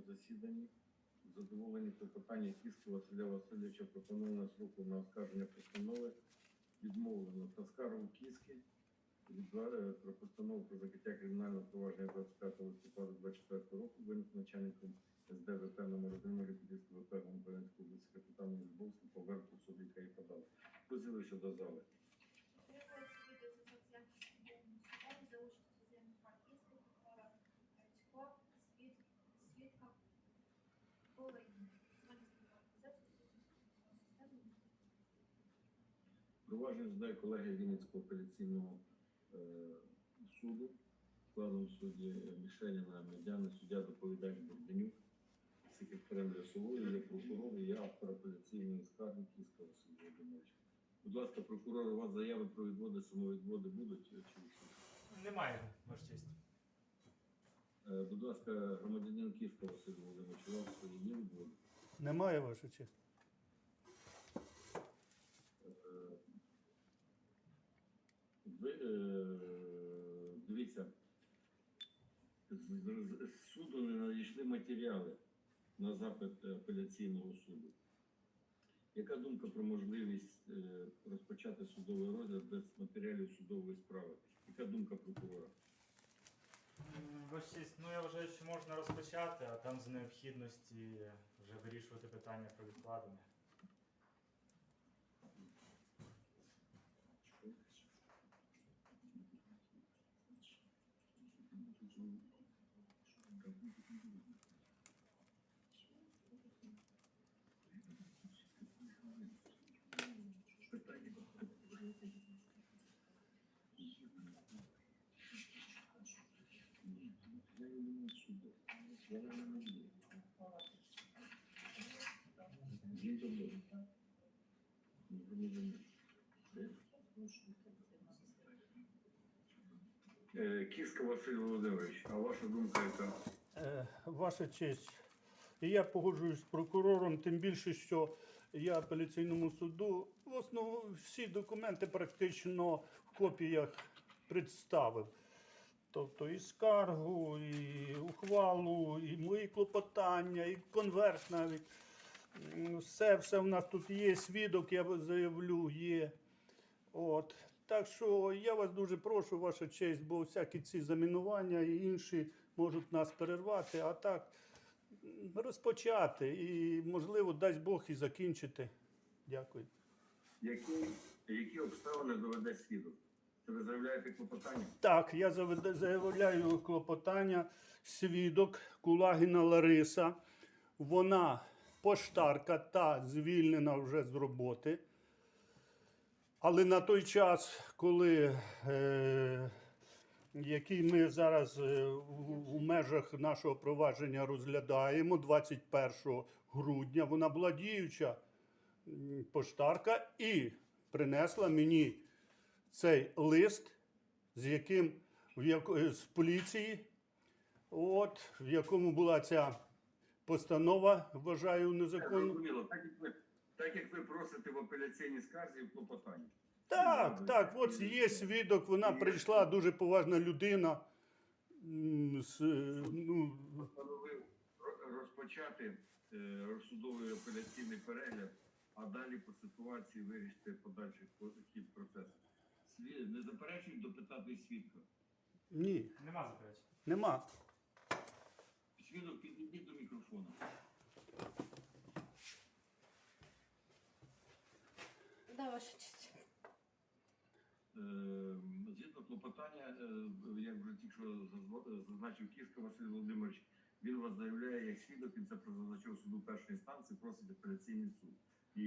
засіданні. Задоволені клопотання Кіського Василя Васильовича про поновлення строку на оскарження постанови відмовлено та скаргу Кіски про постанову про закриття кримінального провадження 25 листопада 24 року виник начальником СДВП номер 1 Маріупольського ВП Гомбаринської області капітаном Любовським поверху суду, яка і подав. Хто з'явився до зали? Провадження здає колеги Вінницького апеляційного е, суду, складом судді Мішеніна Медяни, суддя доповідач Бурденюк, секретарем Лясової, є прокурор, і є автор апеляційної скарги Кіська Василь Володимирович. Будь ласка, прокурор, у вас заяви про відводи, самовідводи будуть? Немає, ваш честь. Е, Будь ласка, громадянин Київська Василь Володимирович, у вас є відводи? Немає ваша честь. Ви е, дивіться, з суду не надійшли матеріали на запит апеляційного суду. Яка думка про можливість е, розпочати судовий розгляд без матеріалів судової справи? Яка думка прокурора? Ну я вважаю, що можна розпочати, а там за необхідності вже вирішувати питання про відкладення. Е, Кіска Василь Володимирович, а ваша думка яка? Е, Ваша честь. Я погоджуюсь з прокурором, тим більше, що я апеляційному суду в основному всі документи практично в копіях представив. Тобто і скаргу, і ухвалу, і мої клопотання, і конверт навіть. Все, все в нас тут є, свідок, я заявлю, є. От. Так що я вас дуже прошу, ваша честь, бо всякі ці замінування і інші можуть нас перервати, а так розпочати і, можливо, дасть Бог і закінчити. Дякую. Які, які обставини доведе свідок? Це ви заявляєте клопотання? Так, я заявляю клопотання. Свідок Кулагіна Лариса. Вона поштарка та звільнена вже з роботи. Але на той час, коли е, який ми зараз е, у, у межах нашого провадження розглядаємо, 21 грудня, вона була діюча поштарка і принесла мені цей лист, з яким в е, з поліції, от, в якому була ця постанова, вважаю. Зрозуміло, так як ви так як ви просите в апеляційній скарзі в клопотанні. Так, так, от є свідок, вона прийшла, дуже поважна людина. з, е, ну, розпочати е, судовий апеляційний перегляд, а далі по ситуації вирішити подальший по- хід процесу. Сві- Не заперечують допитати свідка. ні, Нема заперечень. нема. Свідок підійдіть до мікрофону. Да, ваша честь. Е, Згідно клопотання, е, як вже тільки що зазначив Кішка Василь Володимирович, він вас заявляє як свідок, він це призначив суду першої інстанції, просить апеляційний суд. І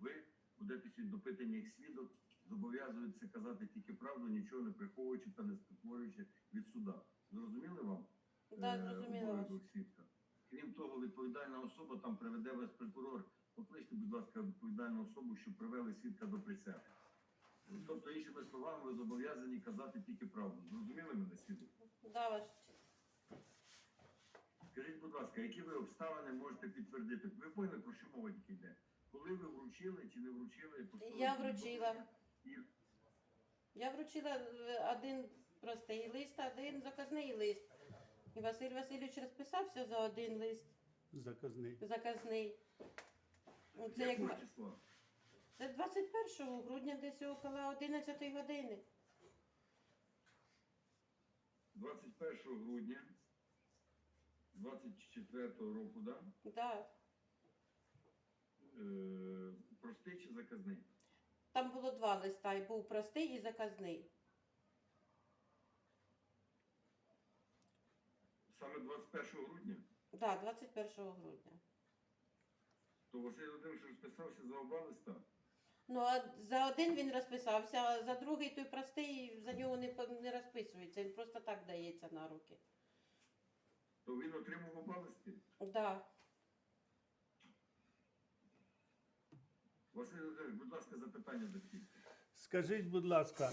ви будете сьогодні допитані як свідок, зобов'язуєтеся казати тільки правду, нічого не приховуючи та не спотворюючи від суда. Зрозуміли вам? Да, е, зрозуміло. Крім того, відповідальна особа там приведе вас прокурор. Покличте, будь ласка, відповідальну особу, щоб привели свідка до присяги. Тобто, іншими словами, ви зобов'язані казати тільки правду. Зрозуміли мене свідок? Да. Скажіть, будь ласка, які ви обставини можете підтвердити? Ви поняли, про що мова тільки йде? Коли ви вручили чи не вручили? Я вручила. Я вручила е, один простий лист, один заказний лист. І Василь Васильович розписався за один лист Заказний. заказний. Це, як... Це 21 грудня десь около 11 години. 21 грудня 24 року, да? Да. Е, простий чи заказний? Там було два листа, і був простий і заказний. Саме 21 грудня, Да, 21 грудня. то Василь Володимирович розписався за оба листа. Ну, а за один він розписався, а за другий той простий, за нього не, не розписується, він просто так дається на руки. То він отримав оба листи. Да. Будь ласка, запитання до всіх. Скажіть, будь ласка,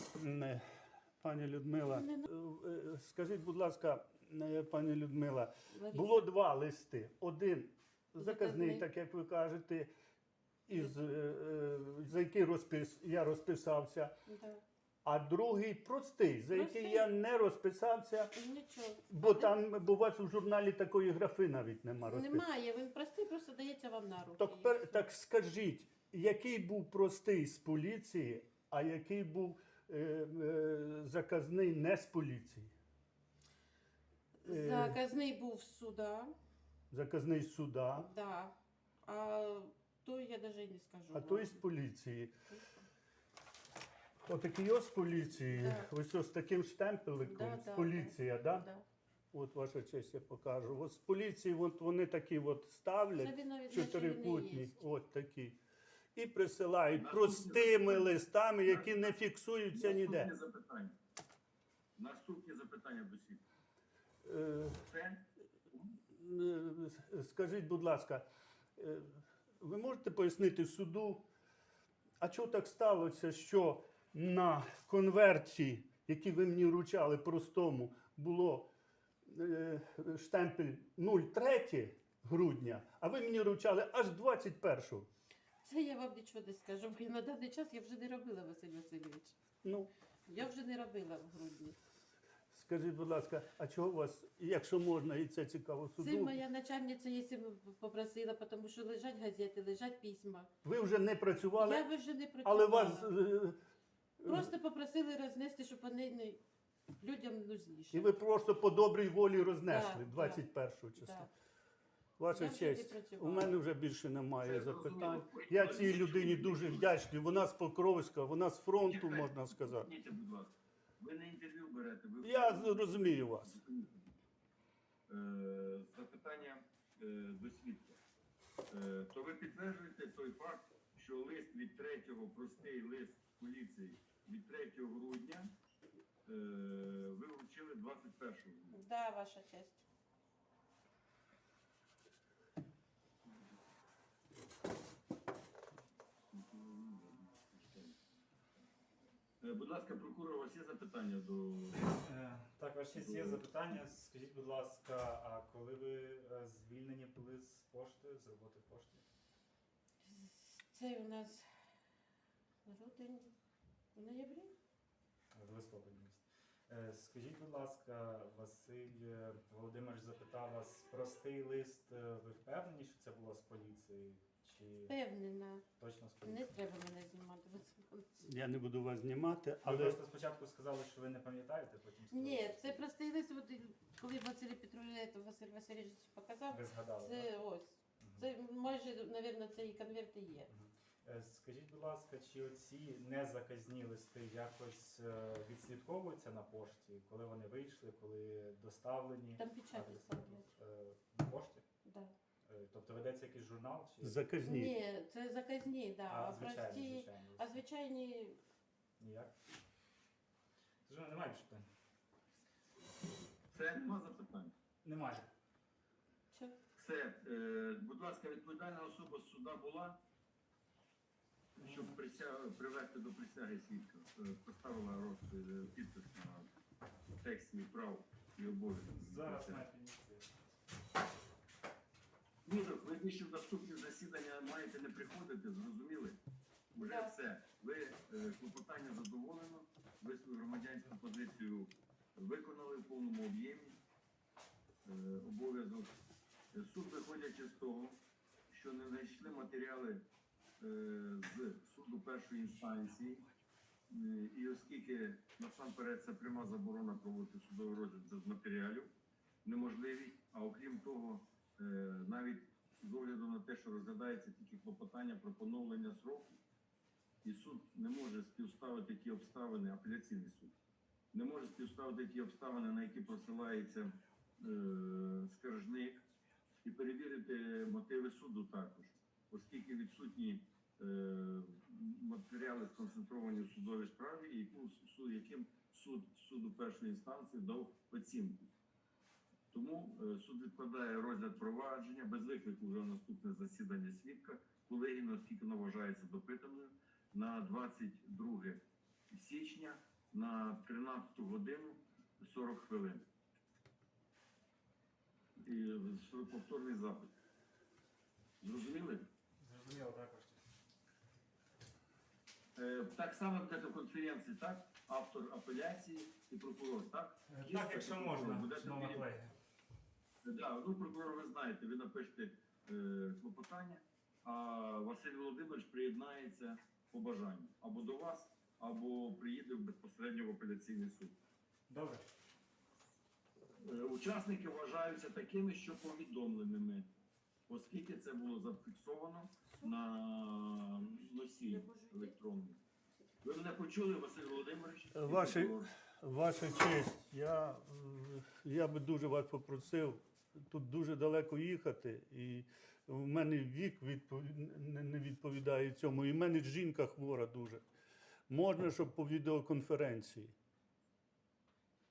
пані Людмила, Не е, е, скажіть, будь ласка, е, пані Людмила, було два листи. Один заказний, так як ви кажете, із, за який розпис, я розписався, а другий простий, за який Простий? я не розписався, Нічого. бо там бо у вас у журналі такої графи навіть нема розписано. Немає, він простий, просто дається вам на руки. Так, пер, так скажіть, який був простий з поліції, а який був е, е, заказний не з поліції? Е, Заказний був з суда, Заказний з суда, да. а то я навіть не скажу. а той з поліції. Отакий ось з поліції, Да. ось ось з таким штемпеликом, Да, з да, поліція, да? Да. От ваша честь, я покажу. От з поліції от вони такі от Це ставлять, він навіть наче він не чотирикутні, є. от такі. І присилають простими листами, які не фіксуються ніде. Наступні запитання. До всіх. Е, Скажіть, будь ласка, е, ви можете пояснити суду, а чого так сталося, що на конверті, який ви мені вручали простому, було е, штемпель 03 грудня, а ви мені вручали аж 21-го? Це я вам нічого не скажу, бо на даний час я вже не робила, Василь Васильович. Ну, Я вже не робила в грудні. скажіть, будь ласка, а чого у вас, якщо можна, і це цікаво Це суду, моя начальниця, якщо б попросила, тому що лежать газети, лежать письма. ви вже не працювали, Я вже не працювала. але вас. е, Просто попросили рознести, щоб вони не людям нужніше. І ви просто по добрій волі рознесли Да, 21 числа. Да. Ваша Я честь, у мене вже більше немає Це запитань. Я цій людині дуже вдячний. Вона з Покровська, вона з фронту, можна сказати. будь ласка. Ви не інтерв'ю берете. Ви Я зрозумію вас. Е, Запитання е, до свідка. Е, То ви підтверджуєте той факт, що лист від 3-го, простий лист поліції від 3 грудня ви вручили 21 грудня. Да, ваша честь. Будь ласка, прокурор, у вас є запитання до Е, Так, ваші честь, є запитання. Скажіть, будь ласка, а коли ви е, звільнені були з пошти, з роботи пошти? Це у нас грудень у ноябрі. В листопаді. Е, Скажіть, будь ласка, Василь е, Володимирович запитав вас простий лист. е, Ви впевнені, що це було з поліції? Чи Впевнена. точно Не треба мене знімати. Василь Васильович. Я не буду вас знімати, Ви але просто спочатку сказали, що ви не пам'ятаєте, потім сказали, Ні, це простий лист, от, коли Василь Петрович Василь Васильович показав. ви згадали. Це так? ось. Мгм. Це майже, мабуть, цей конверт і є. Е, Скажіть, будь ласка, чи оці незаказні листи якось е, відслідковуються на пошті, коли вони вийшли, коли доставлені? Там Адрес, ставлять. е, на пошті? Да. Е, Тобто ведеться якийсь журнал? Чи... заказні. Ні, це заказні, да. А, А, звичайно, прості, звичайно. а звичайні Ніяк? Скажи, немає більше питань? це нема запитань. Немає. що? Все, е, будь ласка, відповідальна особа з суда була, щоб прися- привести до присяги свідка. Е, Поставила розпис, е, підпис на текст свій прав і обов'язків. Зараз має підійти. Свідок, ви більше в наступні засідання маєте не приходити, зрозуміли? Уже Да. все. Ви е, клопотання задоволено, ви свою громадянську позицію виконали в повному об'ємі. е, обов'язок. Суд, виходячи з того, що не знайшли матеріали е, з суду першої інстанції, е, і оскільки насамперед це пряма заборона проводити судовий розгляд без матеріалів, неможливість, а окрім того, навіть з огляду на те, що розглядається тільки клопотання про поновлення сроку, і суд не може співставити ті обставини, апеляційний суд, не може співставити ті обставини, на які посилається е, скаржник, і перевірити мотиви суду також, оскільки відсутні е, матеріали сконцентровані в судовій справі, яку суд, яким суд суду першої інстанції дав оцінку. Тому е, суд відкладає розгляд провадження без виклику вже наступне засідання свідка, колегії, оскільки воно вважається допитаною, на 22 січня на 13 годину 40 хвилин. І е, повторний запит. Зрозуміли? Зрозуміло також. Е, так само до конференції, так? Автор апеляції і прокурор, так? Е, Є Так, якщо можна, будете. Да, ну прокурор, ви знаєте, ви напишете е, клопотання, а Василь Володимирович приєднається по бажанню або до вас, або приїде безпосередньо в апеляційний суд. Добре. Е, Учасники вважаються такими, що повідомленими, оскільки це було зафіксовано на носій електронному. Ви мене почули, Василь Володимирович? Ваші- Ваша честь, я, я би дуже вас попросив тут дуже далеко їхати, і в мене вік не- відповідає цьому. І в мене жінка хвора дуже. Можна, щоб по відеоконференції.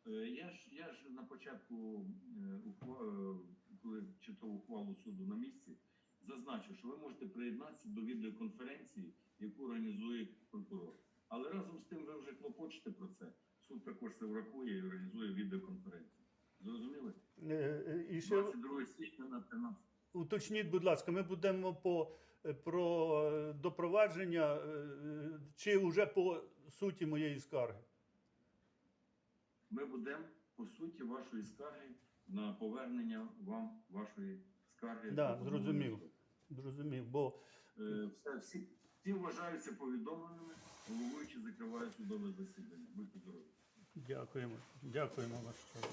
Е, Я ж я ж на початку, е, е, коли читав ухвалу суду на місці, зазначив, що ви можете приєднатися до відеоконференції, яку організує прокурор. Але разом з тим ви вже клопочете про це. Суд також це врахує і організує відеоконференцію. Зрозуміли? Е, е, І ще 22 січня на 13. уточніть, будь ласка, ми будемо по, е, про е, допровадження е, е, чи вже по суті моєї скарги? Ми будемо по суті вашої скарги на повернення вам вашої скарги. Да, на зрозумів. Зрозумів, бо Е, Все, всі, всі вважаються повідомленими, головуючи закриває судове засідання. Будьте здорові. дякуємо, дякуємо щиро.